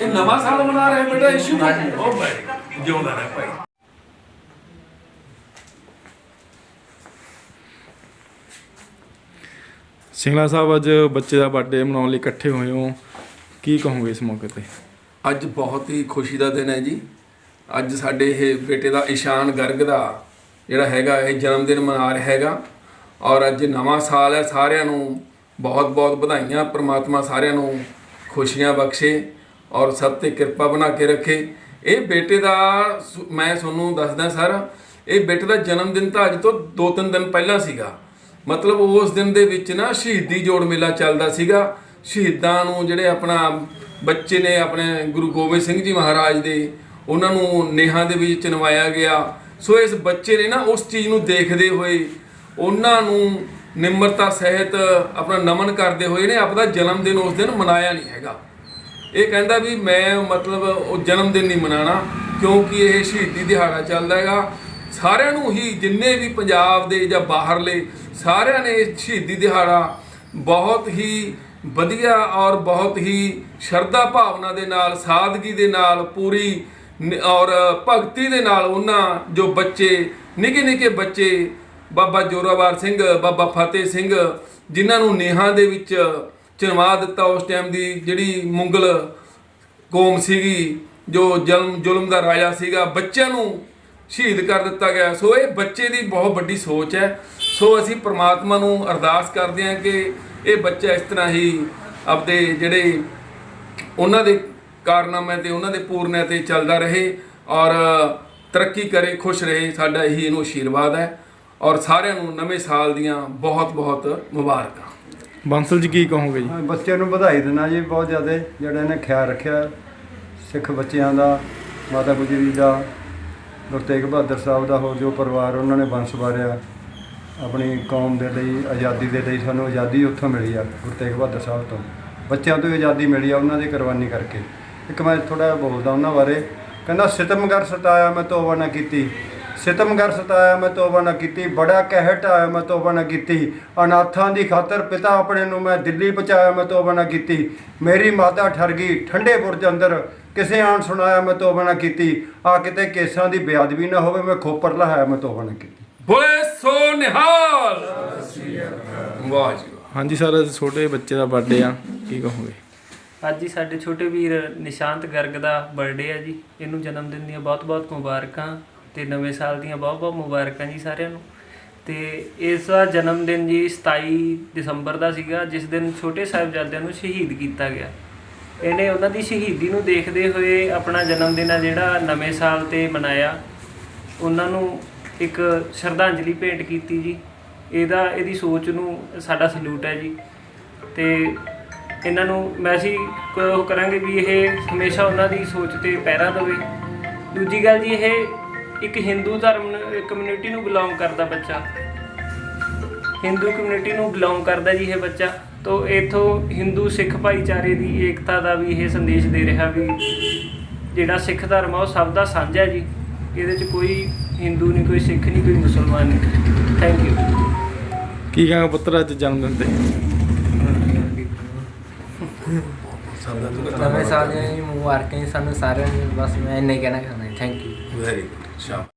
ਇਹ ਨਵਾਂ ਸਾਲ ਮਨਾ ਰਹੇ ਬੇਟਾ ਇਸ਼ੂ ਉਹ ਭਾਈ ਜਿਉਂਦਾ ਰਹਿ ਭਾਈ। ਸਿੰਗਲਾ ਸਾਹਿਬ ਅੱਜ ਬੱਚੇ ਦਾ ਬਰਥਡੇ ਮਨਾਉਣ ਲਈ ਇਕੱਠੇ ਹੋਏ ਹੋ। ਕੀ ਕਹੋਗੇ ਇਸ ਮੌਕੇ ਤੇ? ਅੱਜ ਬਹੁਤ ਹੀ ਖੁਸ਼ੀ ਦਾ ਦਿਨ ਹੈ ਜੀ। ਅੱਜ ਸਾਡੇ ਇਹ ਬੇਟੇ ਦਾ ਇਸ਼ਾਨ ਗਰਗ ਦਾ ਜਿਹੜਾ ਹੈਗਾ, ਇਹ ਜਨਮ ਦਿਨ ਮਨਾ ਰਿਹਾ ਹੈਗਾ। ਔਰ ਅੱਜ ਨਵਾਂ ਸਾਲ ਹੈ, ਸਾਰਿਆਂ ਨੂੰ ਬਹੁਤ ਬਹੁਤ ਵਧਾਈਆਂ। ਪ੍ਰਮਾਤਮਾ ਸਾਰਿਆਂ ਨੂੰ ਖੁਸ਼ੀਆਂ ਬਖਸ਼ੇ ਔਰ ਸਭ ਤੇ ਕਿਰਪਾ ਬਣਾ ਕੇ ਰੱਖੇ। ਇਹ ਬੇਟੇ ਦਾ ਸੁ- ਮੈਂ ਤੁਹਾਨੂੰ ਦੱਸਦਾ ਸਰ, ਇਹ ਬੇਟੇ ਦਾ ਜਨਮ ਦਿਨ ਤਾਂ ਅੱਜ ਤੋਂ 2-3 ਦਿਨ ਪਹਿਲਾਂ ਸੀਗਾ। ਮਤਲਬ ਉਸ ਦਿਨ ਦੇ ਵਿੱਚ ਨਾ ਸ਼ਹੀਦੀ ਜੋੜ ਮੇਲਾ ਚੱਲਦਾ ਸੀਗਾ। ਸ਼ਹੀਦਾਂ ਨੂੰ ਜਿਹੜੇ ਆਪਣਾ ਬੱਚੇ ਨੇ ਆਪਣੇ ਗੁਰੂ ਗੋਬਿੰਦ ਸਿੰਘ ਜੀ ਮਹਾਰਾਜ ਦੇ, ਉਹਨਾਂ ਨੂੰ ਨੇਹਾਂ ਦੇ ਵਿੱਚ ਚਨਵਾਇਆ ਗਿਆ। ਸੋ ਇਸ ਬੱਚੇ ਨੇ ਨਾ ਉਸ ਚੀਜ਼ ਨੂੰ ਦੇਖਦੇ ਹੋਏ ਉਹਨਾਂ ਨੂੰ ਨਿਮਰਤਾ ਸਹਿਤ ਆਪਣਾ ਨਮਨ ਕਰਦੇ ਹੋਏ ਨੇ ਆਪਣਾ ਜਨਮ ਦਿਨ ਉਸ ਦਿਨ ਮਨਾਇਆ ਨਹੀਂ ਹੈਗਾ। ਇਹ ਕਹਿੰਦਾ ਵੀ ਮੈਂ ਮਤਲਬ ਉਹ ਜਨਮ ਦਿਨ ਨਹੀਂ ਮਨਾਣਾ ਕਿਉਂਕਿ ਇਹ ਸ਼ਹੀਦੀ ਦਿਹਾੜਾ ਚੱਲਦਾ ਹੈਗਾ। ਸਾਰਿਆਂ ਨੂੰ ਹੀ ਜਿੰਨੇ ਵੀ ਪੰਜਾਬ ਦੇ ਜਾਂ ਬਾਹਰਲੇ ਸਾਰਿਆਂ ਨੇ ਸ਼ਹੀਦੀ ਦਿਹਾੜਾ ਬਹੁਤ ਹੀ ਵਧੀਆ ਔਰ ਬਹੁਤ ਹੀ ਸ਼ਰਧਾ ਭਾਵਨਾ ਦੇ ਨਾਲ, ਸਾਦਗੀ ਦੇ ਨਾਲ ਪੂਰੀ ਔਰ ਭਗਤੀ ਦੇ ਨਾਲ ਉਹਨਾਂ ਜੋ ਬੱਚੇ ਨਿੱਕੇ ਨਿੱਕੇ ਬੱਚੇ, ਬਾਬਾ ਜੋਰਾਵਰ ਸਿੰਘ, ਬਾਬਾ ਫਤਿਹ ਸਿੰਘ, ਜਿਨ੍ਹਾਂ ਨੂੰ ਨੇਹਾਂ ਦੇ ਵਿੱਚ ਚਨਵਾ ਦਿੱਤਾ ਉਸ ਟਾਈਮ ਦੀ ਜਿਹੜੀ ਮੁਗਲ ਕੌਮ ਸੀਗੀ, ਜੋ ਜ਼ੁਲਮ ਜ਼ੁਲਮ ਦਾ ਰਾਜਾ ਸੀਗਾ, ਬੱਚਿਆਂ ਨੂੰ ਸ਼ਹੀਦ ਕਰ ਦਿੱਤਾ ਗਿਆ। ਸੋ ਇਹ ਬੱਚੇ ਦੀ ਬਹੁਤ ਵੱਡੀ ਸੋਚ ਹੈ। ਸੋ ਅਸੀਂ ਪ੍ਰਮਾਤਮਾ ਨੂੰ ਅਰਦਾਸ ਕਰਦੇ ਹਾਂ ਕਿ ਇਹ ਬੱਚਾ ਇਸ ਤਰ੍ਹਾਂ ਹੀ ਆਪਦੇ ਜਿਹੜੇ ਉਹਨਾਂ ਦੇ ਕਾਰਨਾਮਿਆਂ ਤੇ ਉਹਨਾਂ ਦੇ ਪੂਰਨਿਆਂ ਤੇ ਚੱਲਦਾ ਰਹੇ ਔਰ ਤਰੱਕੀ ਕਰੇ ਖੁਸ਼ ਰਹੇ। ਸਾਡਾ ਇਹੀ ਇਹਨੂੰ ਆਸ਼ੀਰਵਾਦ ਹੈ ਔਰ ਸਾਰਿਆਂ ਨੂੰ ਨਵੇਂ ਸਾਲ ਦੀਆਂ ਬਹੁਤ ਬਹੁਤ ਮੁਬਾਰਕਾਂ। ਬਾਂਸਲ ਜੀ ਕੀ ਕਹੋਗੇ ਜੀ? ਹਾਂ, ਬੱਚਿਆਂ ਨੂੰ ਵਧਾਈ ਦਿੰਦਾ ਜੀ ਬਹੁਤ ਜ਼ਿਆਦਾ ਜਿਹੜਾ ਇਹਨੇ ਖਿਆਲ ਰੱਖਿਆ ਸਿੱਖ ਬੱਚਿਆਂ ਦਾ ਮਾਤਾ ਗੁਜਰੀ ਦਾ ਗੁਰੂ ਤੇਗ ਬਹਾਦਰ ਸਾਹਿਬ ਦਾ ਹੋਰ ਜੋ ਪਰਿਵਾਰ ਉਹਨਾਂ ਨੇ ਵੰਸ਼ ਵਾਰਿਆ ਆਪਣੀ ਕੌਮ ਦੇ ਲਈ ਆਜ਼ਾਦੀ ਦੇ ਲਈ ਸਾਨੂੰ ਆਜ਼ਾਦੀ ਉੱਥੋਂ ਮਿਲੀ ਆ ਗੁਰੂ ਤੇਗ ਬਹਾਦਰ ਸਾਹਿਬ ਤੋਂ। ਬੱਚਿਆਂ ਤੋਂ ਹੀ ਆਜ਼ਾਦੀ ਮਿਲੀ ਆ ਉਹਨਾਂ ਦੀ ਕੁਰਬਾਨੀ ਕਰਕੇ। ਇੱਕ ਮੈਂ ਥੋੜਾ ਜਿਹਾ ਬੋਲਦਾ ਉਹਨਾਂ ਬਾਰੇ। ਕਹਿੰਦਾ ਸਿਤਮਗਰ ਸਤਾਇਆ ਮੈਂ ਤੋਬਾ ਨਾ ਕੀਤੀ। ਸਿਤਮਗਰ ਸਤਾਇਆ ਮੈਂ ਤੋਬਾ ਨਾ ਕੀਤੀ। ਬੜਾ ਕਹਿਟ ਆਇਆ ਮੈਂ ਤੋਬਾ ਨਾ ਕੀਤੀ। ਅਨਾਥਾਂ ਦੀ ਖਾਤਰ ਪਿਤਾ ਆਪਣੇ ਨੂੰ ਮੈਂ ਦਿੱਲੀ ਪਹੁੰਚਾਇਆ ਮੈਂ ਤੋਬਾ ਨਾ ਕੀਤੀ। ਮੇਰੀ ਮਾਤਾ ਠਰ ਗਈ ਠੰਡੇ ਬੁਰਜ ਅੰਦਰ। ਕਿਸੇ ਆਣ ਸੁਣਾਇਆ ਮੈਂ ਤੋਬਾ ਨਾ ਕੀਤੀ। ਆ ਕਿਤੇ ਕੇਸਾਂ ਦੀ ਬੇਅਦਬੀ ਨਾ ਹੋਵੇ ਮੈਂ ਖੋਪਰ ਲਹਾਇਆ ਮੈਂ ਤੋਬਾ ਨਾ ਕੀਤੀ। ਬੋਲੇ ਸੋ ਨਿਹਾਲ। ਵਾਹ ਜੀ ਹਾਂਜੀ ਸਰ ਅੱਜ ਛੋਟੇ ਬੱਚੇ ਦਾ ਬਰਥਡੇ ਆ। ਕੀ ਕਹੋਗੇ? ਅੱਜ ਹੀ ਸਾਡੇ ਛੋਟੇ ਵੀਰ ਨਿਸ਼ਾਂਤ ਗਰਗ ਦਾ ਬਰਥਡੇ ਹੈ ਜੀ। ਇਹਨੂੰ ਜਨਮ ਦਿਨ ਦੀਆਂ ਬਹੁਤ-ਬਹੁਤ ਮੁਬਾਰਕਾਂ ਤੇ ਨਵੇਂ ਸਾਲ ਦੀਆਂ ਬਹੁਤ-ਬਹੁਤ ਮੁਬਾਰਕਾਂ ਜੀ ਸਾਰਿਆਂ ਨੂੰ। ਤੇ ਇਸ ਦਾ ਜਨਮ ਦਿਨ ਜੀ 27 ਦਸੰਬਰ ਦਾ ਸੀਗਾ, ਜਿਸ ਦਿਨ ਛੋਟੇ ਸਾਹਿਬਜ਼ਾਦਿਆਂ ਨੂੰ ਸ਼ਹੀਦ ਕੀਤਾ ਗਿਆ। ਇਹਨੇ ਉਹਨਾਂ ਦੀ ਸ਼ਹੀਦੀ ਨੂੰ ਦੇਖਦੇ ਹੋਏ ਆਪਣਾ ਜਨਮ ਦਿਨ ਆ ਜਿਹੜਾ ਨਵੇਂ ਸਾਲ ਤੇ ਮਨਾਇਆ। ਉਹਨਾਂ ਨੂੰ ਇੱਕ ਸ਼ਰਧਾਂਜਲੀ ਭੇਂਟ ਕੀਤੀ ਜੀ। ਇਹਦਾ, ਇਹਦੀ ਸੋਚ ਨੂੰ ਸਾਡਾ ਸਲੂਟ ਹੈ ਜੀ। ਤੇ ਇਹਨਾਂ ਨੂੰ ਮੈਂ ਅਸੀਂ ਉਹ ਕਰਾਂਗੇ ਵੀ ਇਹ ਹਮੇਸ਼ਾ ਉਹਨਾਂ ਦੀ ਸੋਚ ਤੇ ਪਹਿਰਾ ਦੇਵੇ। ਦੂਜੀ ਗੱਲ ਜੀ, ਇਹ ਇੱਕ ਹਿੰਦੂ ਧਰਮ ਕਮਿਊਨਿਟੀ ਨੂੰ ਬਿਲੋਂਗ ਕਰਦਾ ਬੱਚਾ। ਹਿੰਦੂ ਕਮਿਊਨਿਟੀ ਨੂੰ ਬਿਲੋਂਗ ਕਰਦਾ ਜੀ ਇਹ ਬੱਚਾ। ਤੋਂ ਇਥੋਂ ਹਿੰਦੂ ਸਿੱਖ ਭਾਈਚਾਰੇ ਦੀ ਏਕਤਾ ਦਾ ਵੀ ਇਹ ਸੰਦੇਸ਼ ਦੇ ਰਿਹਾ ਵੀ ਜਿਹੜਾ ਸਿੱਖ ਧਰਮ ਆ ਉਹ ਸਭ ਦਾ ਸਾਂਝਾ ਜੀ। ਇਹਦੇ 'ਚ ਕੋਈ ਹਿੰਦੂ ਨਹੀਂ, ਕੋਈ ਸਿੱਖ ਨਹੀਂ, ਕੋਈ ਮੁਸਲਮਾਨ ਨਹੀਂ। ਥੈਂਕ ਯੂ ਕੀ ਕਹਾਂਗੇ ਪੁੱਤਰ, ਅੱਜ ਜਨਮ ਦਿਨ ਤੇ? ਨਵੇਂ ਸਾਲ ਦੀਆਂ ਜੀ ਮੁਬਾਰਕਾਂ ਜੀ, ਸਾਨੂੰ ਸਾਰਿਆਂ ਨੂੰ ਬਸ ਮੈਂ ਇੰਨਾ ਹੀ ਕਹਿਣਾ ਚਾਹੁੰਦਾ ਥੈਂਕ ਯੂ ਵੈਰੀ ਗੁੱਡ ਸ਼ਾਬਾਸ਼